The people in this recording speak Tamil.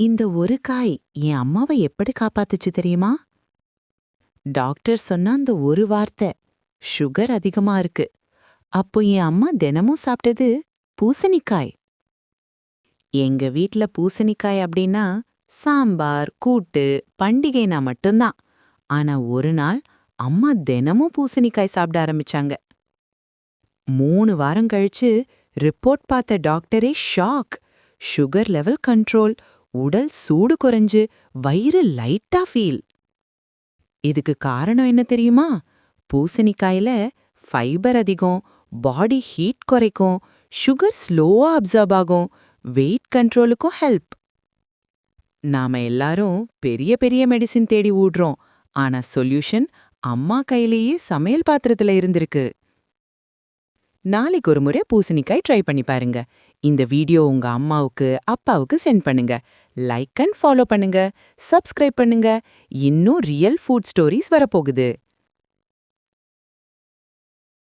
இந்த ஒரு காய் என் அம்மாவை எப்படி காப்பாத்துச்சு தெரியுமா? டாக்டர் சொன்ன அந்த ஒரு வார்த்தை சுகர் அதிகமா இருக்கு. அப்போ என் அம்மா தினமும் சாப்பிட்டது பூசணிக்காய். எங்க வீட்ல பூசணிக்காய் அப்படின்னா சாம்பார் கூட்டு பண்டிகைனா மட்டும்தான். ஆனா ஒரு நாள் அம்மா தினமும் பூசணிக்காய் சாப்பிட ஆரம்பிச்சாங்க. மூணு வாரம் கழிச்சு ரிப்போர்ட் பார்த்த டாக்டரே ஷாக். சுகர் லெவல் கண்ட்ரோல் உடல் சூடு குறைஞ்சு வயிறு லைட்டா ஃபீல் இதுக்கு காரணம் என்ன தெரியுமா? பூசணிக்காயில ஃபைபர் அதிகம் பாடி ஹீட் குறைக்கும் சுகர் ஸ்லோவா அப்சர்வ் ஆகும் வெயிட் கண்ட்ரோலுக்கும் ஹெல்ப் நாம எல்லாரும் பெரிய பெரிய மெடிசின் தேடி ஊடுறோம். ஆனா சொல்யூஷன் அம்மா கையிலேயே சமையல் பாத்திரத்துல இருந்திருக்கு. நாளைக்கு ஒரு முறை பூசணிக்காய் ட்ரை பண்ணி பாருங்க. இந்த வீடியோ உங்க அம்மாவுக்கு அப்பாவுக்கு சென்ட் பண்ணுங்க. லைக் அண்ட் ஃபாலோ பண்ணுங்க. சப்ஸ்கிரைப் பண்ணுங்க. இன்னும் ரியல் ஃபுட் ஸ்டோரிஸ் வரப்போகுது.